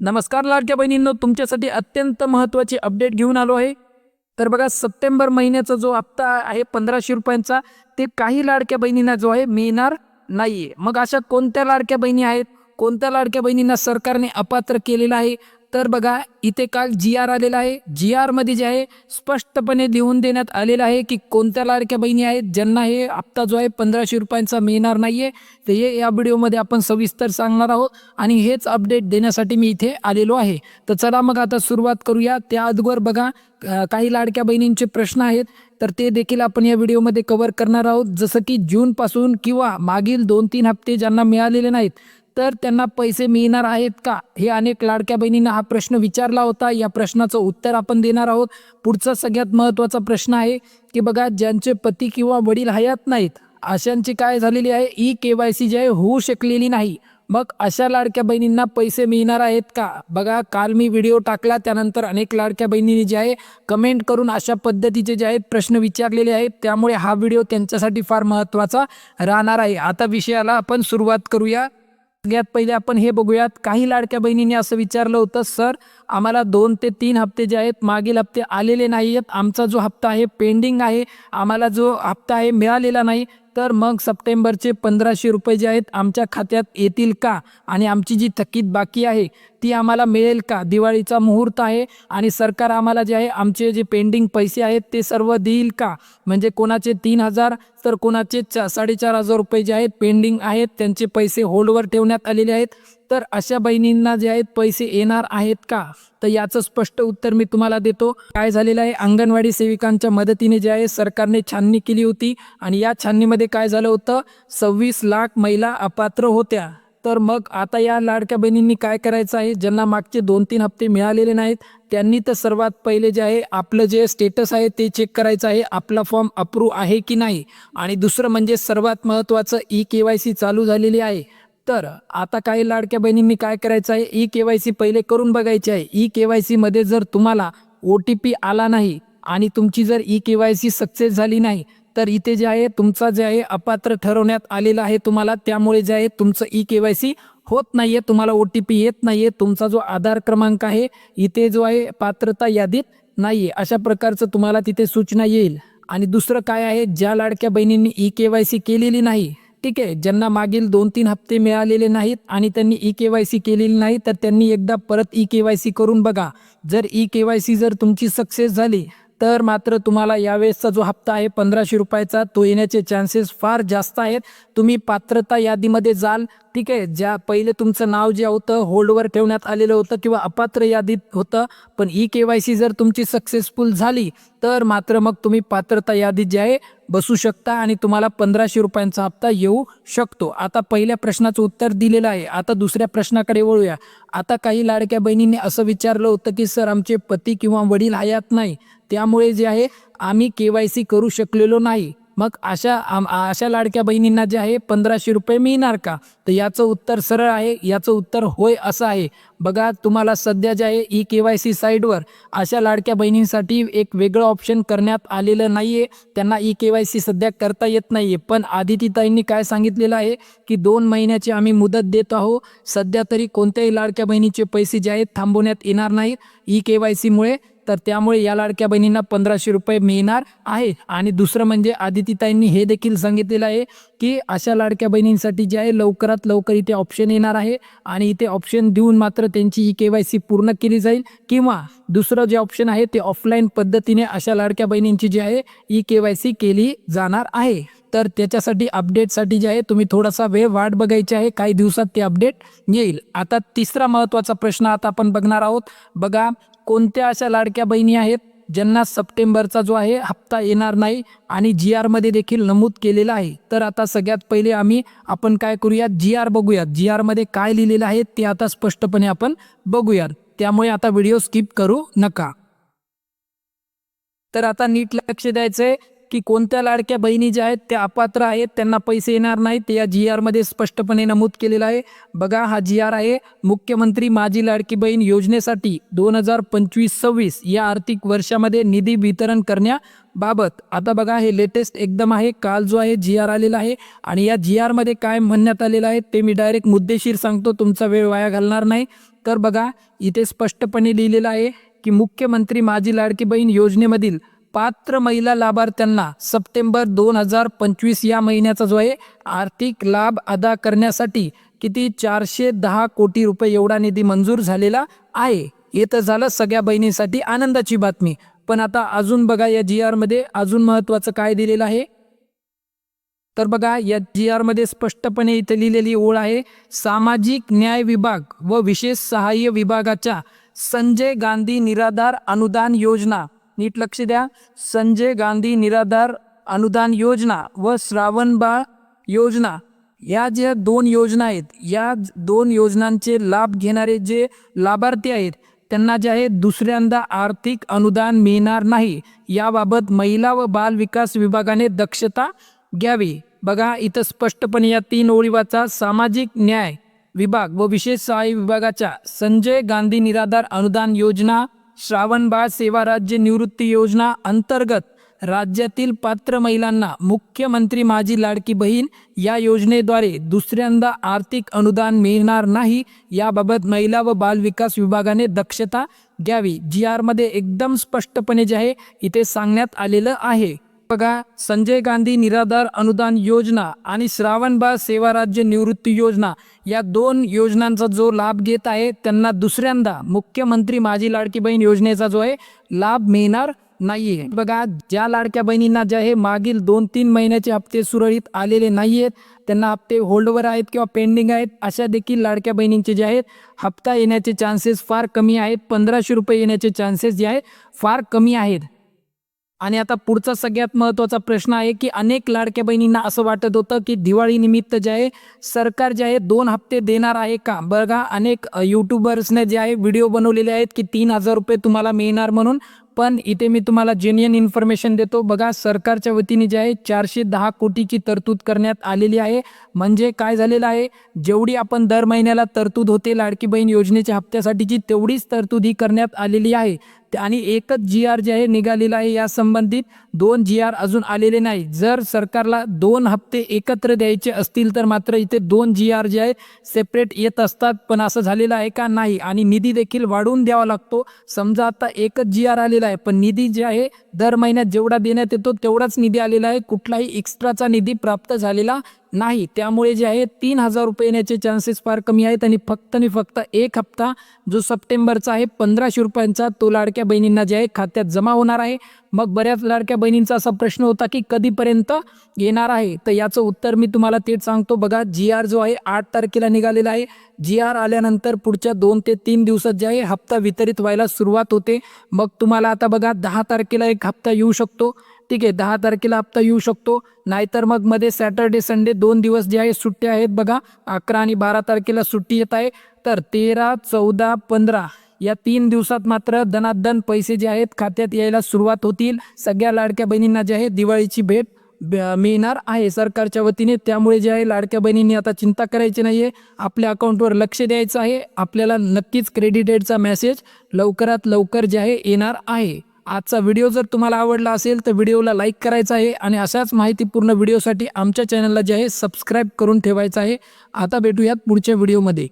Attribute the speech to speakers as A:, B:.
A: नमस्कार लाडक्या बहिणींनो तुमच्यासाठी अत्यंत महत्त्वाची अपडेट घेऊन आलो आहे. तर बघा सप्टेंबर महिन्याचा जो हप्ता आहे पंधराशे रुपयांचा ते काही लाडक्या बहिणींना जो आहे मिळणार नाही आहे मग अशा कोणत्या लाडक्या बहिणी आहेत? कोणत्या लाडक्या बहिणींना सरकारने अपात्र केलेलं आहे? तर बघा इथे काल जी आर आलेला आहे. जी आरमध्ये जे आहे स्पष्टपणे लिहून देण्यात आलेलं आहे की कोणत्या लाडक्या बहिणी आहेत ज्यांना हे हप्ता जो आहे पंधराशे रुपयांचा मिळणार नाही आहे तर हे या व्हिडिओमध्ये आपण सविस्तर सांगणार आहोत आणि हेच अपडेट देण्यासाठी मी इथे आलेलो आहे. तर चला मग आता सुरुवात करूया. त्या अगोदर बघा काही लाडक्या बहिणींचे प्रश्न आहेत. तर ते देखील आपण या व्हिडिओमध्ये कव्हर करणार आहोत. जसं की जूनपासून किंवा मागील दोन तीन हप्ते ज्यांना मिळालेले नाहीत तर त्यांना पैसे मिळणार आहेत का? हे अनेक लाडक्या बहिणींना हा प्रश्न विचारला होता. या प्रश्नाचं उत्तर आपण देणार आहोत. पुढचा सगळ्यात महत्त्वाचा प्रश्न आहे की बघा ज्यांचे पती किंवा वडील हयात नाहीत अशांची काय झालेली आहे? ई के वाय सी जी आहे होऊ शकलेली नाही. मग अशा लाडक्या बहिणींना पैसे मिळणार आहेत का? बघा काल मी व्हिडिओ टाकला. त्यानंतर अनेक लाडक्या बहिणींनी जे आहे कमेंट करून अशा पद्धतीचे जे आहेत प्रश्न विचारलेले आहेत. त्यामुळे हा व्हिडिओ त्यांच्यासाठी फार महत्त्वाचा राहणार आहे. आता विषयाला आपण सुरुवात करूया. सगळ्यात पहिले आपण हे बघूयात. काही लाडक्या बहिणींनी असं विचारलं होतं सर आम्हाला दोन ते तीन हप्ते जे आहेत मागील हप्ते आलेले नाही आहेत आमचा जो हप्ता आहे पेंडिंग आहे. आम्हाला जो हप्ता आहे मिळालेला नाही. तर मग सप्टेंबरचे पंधराशे रुपये जे आहेत आमच्या खात्यात येतील का? आणि आमची जी थकीत बाकी आहे ती आम्हाला मिळेल का? दिवाळीचा मुहूर्त आहे आणि सरकार आम्हाला जे आहे आमचे जे पेंडिंग पैसे आहेत ते सर्व देईल का? म्हणजे कोणाचे तीन हजार तर कोणाचे चा साडेचार हजार रुपये जे आहेत पेंडिंग आहेत त्यांचे पैसे होल्डवर ठेवण्यात आलेले आहेत. तर अशा बहिणींना जे आहेत पैसे येणार आहेत का? तर याचं स्पष्ट उत्तर मी तुम्हाला देतो. काय झालेलं आहे? अंगणवाडी सेविकांच्या मदतीने जे आहे सरकारने छाननी केली होती आणि या छाननीमध्ये काय झालं होतं? सव्वीस लाख महिला अपात्र होत्या. तर मग आता या लाडक्या बहिणींनी काय करायचं आहे? ज्यांना मागचे दोन तीन हप्ते मिळालेले नाहीत त्यांनी तर सर्वात पहिले जे आहे आपलं जे स्टेटस आहे ते चेक करायचं आहे. आपला फॉर्म अप्रूव्ह आहे की नाही? आणि दुसरं म्हणजे सर्वात महत्त्वाचं ई के वाय सी चालू झालेली आहे. तर आता काही लाडक्या बहिणींनी काय करायचं आहे? ई के वाय सी पहिले करून बघायची आहे. ई के वाय सीमध्ये जर तुम्हाला ओ टी पी आला नाही आणि तुमची जर E K Y C success झाली नाही तर इथे जे आहे तुमचा जे आहे अपात्र ठरवण्यात आलेला आहे तुम्हाला. त्यामुळे जे आहे तुमचं ई के वाय सी होत नाही आहे तुम्हाला ओ टी पी येत नाही आहे तुमचा जो आधार क्रमांक आहे इथे जो आहे पात्रता यादीत नाही आहे अशा प्रकारचं तुम्हाला तिथे सूचना येईल. आणि दुसरं काय आहे ज्या लाडक्या बहिणींनी ई के वाय सी केलेली नाही ठीक आहे. ज्यांना मागील दोन तीन हप्ते मिळालेले नाहीत आणि त्यांनी ई के वाय सी केलेली नाही तर त्यांनी एकदा परत ई के वाय सी करून बघा. जर ई के वाय सी जर तुमची सक्सेस झाली तर मात्र तुम्हाला यावेळेसचा जो हप्ता आहे पंधराशे रुपयाचा तो येण्याचे चान्सेस फार जास्त आहेत. तुम्ही पात्रता यादीमध्ये जाल ठीक आहे. ज्या पहिले तुमचं नाव जे होतं होल्डवर ठेवण्यात आलेलं होतं किंवा अपात्र यादीत होतं पण ई के वाय सी जर तुमची सक्सेसफुल झाली तर मात्र मग तुम्ही पात्रता यादीत जे आहे बसू शकता आणि तुम्हाला पंधराशे रुपयांचा हप्ता येऊ शकतो. आता पहिल्या प्रश्नाचं उत्तर दिलेलं आहे. आता दुसऱ्या प्रश्नाकडे वळूया. आता काही लाडक्या बहिणींनी असं विचारलं होतं की सर आमचे पती किंवा वडील हयात नाही. त्यामुळे जे आहे आम्ही के वाय सी करू शकलेलो नाही. मग अशा अशा लाडक्या बहिणींना जे आहे पंधराशे रुपये मिळणार का? तर याचं उत्तर सरळ आहे याचं उत्तर होय असं आहे. बघा तुम्हाला सध्या जे आहे ई के वाय सी साईडवर अशा लाडक्या बहिणींसाठी एक वेगळं ऑप्शन करण्यात आलेलं नाही आहे त्यांना ई के वाय सी सध्या करता येत नाही आहे पण आदितीताईंनी काय सांगितलेलं आहे की दोन महिन्याची आम्ही मुदत देत आहोत. सध्या तरी कोणत्याही लाडक्या बहिणीचे पैसे जे आहेत थांबवण्यात येणार नाहीत. ई के वाय सीमुळे तर त्यामुळे या लाडक्या बहिणींना पंधराशे रुपये मिळणार आहे. आणि दुसरं म्हणजे आदितीताईंनी हे देखील सांगितलेलं आहे की अशा लाडक्या बहिणींसाठी जे आहे लवकरात लवकर इथे ऑप्शन येणार आहे. आणि इथे ऑप्शन देऊन मात्र त्यांची ई के वाय सी पूर्ण केली जाईल. किंवा दुसरं जे ऑप्शन आहे ते ऑफलाईन पद्धतीने अशा लाडक्या बहिणींची जी आहे ई के वाय सी केली जाणार आहे. तर त्याच्यासाठी अपडेटसाठी जे आहे तुम्ही थोडासा वेळ वाट बघायची आहे. काही दिवसात ते अपडेट येईल. आता तिसरा महत्त्वाचा प्रश्न आता आपण बघणार आहोत. बघा कोणत्या अशा लाडक्या बहिणी आहेत ज्यांना सप्टेंबरचा जो आहे हप्ता येणार नाही आणि जी आरमध्ये देखील नमूद केलेला आहे? तर आता सगळ्यात पहिले आम्ही आपण काय करूयात? जी आर बघूयात. जी आरमध्ये काय लिहिलेलं आहे ते आता स्पष्टपणे आपण बघूयात. त्यामुळे आता व्हिडिओ स्किप करू नका. तर आता नीट लक्ष द्यायचं आहे की कोणत्या लाडक्या बहिणी ज्या आहेत त्या अपात्र आहेत त्यांना पैसे येणार नाहीत. या जी आरमध्ये स्पष्टपणे नमूद केलेलं आहे. बघा हा जी आर आहे. मुख्यमंत्री माझी लाडकी बहीण योजनेसाठी दोन हजार पंचवीस सव्वीस या आर्थिक वर्षामध्ये निधी वितरण करण्याबाबत आता बघा हे लेटेस्ट एकदम आहे. काल जो आहे जी आर आलेला आहे. आणि या जी आरमध्ये काय म्हणण्यात आलेलं आहे ते मी डायरेक्ट मुद्देशीर सांगतो. तुमचा वेळ वाया घालणार नाही. तर बघा इथे स्पष्टपणे लिहिलेलं आहे की मुख्यमंत्री माझी लाडकी बहीण योजनेमधील पात्र महिला लाभार्थ्यांना सप्टेंबर दोन हजार पंचवीस या महिन्याचा जो आहे आर्थिक लाभ अदा करण्यासाठी किती चारशे दहा कोटी रुपये एवढा निधी मंजूर झालेला आहे. हे तर झालं सगळ्या बहिणींसाठी आनंदाची बातमी. पण आता अजून बघा या जी आरमध्ये अजून महत्त्वाचं काय दिलेलं आहे. तर बघा या जी आरमध्ये स्पष्टपणे इथे लिहिलेली ओळ आहे सामाजिक न्याय विभाग व विशेष सहाय्य विभागाच्या संजय गांधी निराधार अनुदान योजना. नीट लक्ष द्या. संजय गांधी निराधार अनुदान योजना व श्रावणबाळ योजना. या ज्या दोन योजना आहेत या दोन योजनांचे लाभ घेणारे जे लाभार्थी आहेत त्यांना जे आहे दुसऱ्यांदा आर्थिक अनुदान मिळणार नाही. याबाबत महिला व बाल विकास विभागाने दक्षता घ्यावी. बघा इथं स्पष्टपणे या तीन ओळी वाचा सामाजिक न्याय विभाग व विशेष सहाय्य विभागाच्या संजय गांधी निराधार अनुदान योजना श्रावणबाळ सेवा राज्य निवृत्ती योजना अंतर्गत राज्यातील पात्र महिलांना मुख्यमंत्री माझी लाडकी बहीण या योजनेद्वारे दुसऱ्यांदा आर्थिक अनुदान मिळणार नाही याबाबत महिला व बाल विकास विभागाने दक्षता घ्यावी. जी आरमध्ये एकदम स्पष्टपणे जे आहे इथे सांगण्यात आलेलं आहे. बघा संजय गांधी निराधार अनुदान योजना आणि श्रावणबाळ सेवा राज्य निवृत्ती योजना या दोन योजनांचा जो लाभ घेत आहे त्यांना दुसऱ्यांदा मुख्यमंत्री माझी लाडकी बहीण योजनेचा जो आहे लाभ मिळणार नाहीये. बघा ज्या लाडक्या बहिणींना जे आहे मागील दोन तीन महिन्याचे हप्ते सुरळीत आलेले नाही आहेत त्यांना हप्ते होल्डवर आहेत किंवा पेंडिंग आहेत अशा देखील लाडक्या बहिणींचे जे आहेत हप्ता येण्याचे चान्सेस फार कमी आहेत पंधराशे रुपये येण्याचे चान्सेस जे आहेत फार कमी आहेत. आणि आता पुढचा सगळ्यात महत्त्वाचा प्रश्न आहे की अनेक लाडक्या बहिणींना असं वाटत होतं की दिवाळी निमित्त जे आहे सरकार जे आहे दोन हप्ते देणार आहे का? बघा अनेक यूट्यूबर्सने जे आहे व्हिडिओ बनवलेले आहेत की तीन हजार रुपये तुम्हाला मिळणार म्हणून. पण इथे मी तुम्हाला जेन्युअन इन्फॉर्मेशन देतो. बघा सरकारच्या वतीने जे आहे चारशे दहा कोटीची तरतूद करण्यात आलेली आहे. म्हणजे काय झालेलं आहे? जेवढी आपण दर महिन्याला तरतूद होते लाडकी बहीण योजनेच्या हप्त्यासाठीची तेवढीच तरतूद ही करण्यात आलेली आहे. आणि एकच जी आर जे आहे निघालेला आहे या संबंधित. दोन जी आर अजून आलेले नाही. जर सरकारला दोन हप्ते एकत्र द्यायचे असतील तर मात्र इथे दोन जी आर जे आहे सेपरेट येत असतात. पण असं झालेलं आहे का? नाही. आणि निधी देखील वाढवून द्यावा लागतो. समजा आता एकच जी आर आलेला आहे. पण निधी जे आहे दर महिन्यात जेवढा देण्यात येतो तेवढाच निधी आलेला आहे. कुठलाही एक्स्ट्राचा निधी प्राप्त झालेला नाही. त्यामुळे जे आहे तीन हजार रुपये येण्याचे चान्सेस फार कमी आहेत आणि फक्त आणि फक्त एक हप्ता जो सप्टेंबरचा आहे पंधराशे रुपयांचा तो लाडक्या बहिणींना जे आहे खात्यात जमा होणार आहे. मग बऱ्याच लाडक्या बहिणींचा असा प्रश्न होता की कधीपर्यंत येणार आहे? तर याचं उत्तर मी तुम्हाला थेट सांगतो. बघा जी आर जो आहे आठ तारखेला निघालेला आहे. जी आर आल्यानंतर पुढच्या दोन ते तीन दिवसात जे आहे हप्ता वितरित व्हायला सुरुवात होते. मग तुम्हाला आता बघा दहा तारखेला एक हप्ता येऊ शकतो. ठीक आहे दहा तारखेला हप्ता येऊ शकतो. नाहीतर मग मध्ये सॅटर्डे संडे दोन दिवस जे आहे सुट्ट्या आहेत बघा. अकरा आणि बारा तारखेला सुट्टी येत आहे. तर तेरा चौदा पंधरा या तीन दिवसात मात्र दनादन पैसे जे आहेत खात्यात यायला सुरुवात होतील. सगळ्या लाडक्या बहिणींना जे आहे दिवाळीची भेट ब- मिळणार आहे सरकारच्या वतीने. त्यामुळे जे आहे लाडक्या बहिणींनी आता चिंता करायची नाही आहे आपल्या अकाउंटवर लक्ष द्यायचं आहे. आपल्याला नक्कीच क्रेडिटेडचा मेसेज लवकरात लवकर जे आहे येणार आहे. आजचा व्हिडिओ जर तुम्हाला आवडला असेल तर व्हिडिओला लाईक करायचा आहे आणि अशाच माहितीपूर्ण व्हिडिओसाठी आमच्या चॅनलला जे आहे सबस्क्राईब करून ठेवायचं आहे. आता भेटूयात पुढच्या व्हिडिओमध्ये.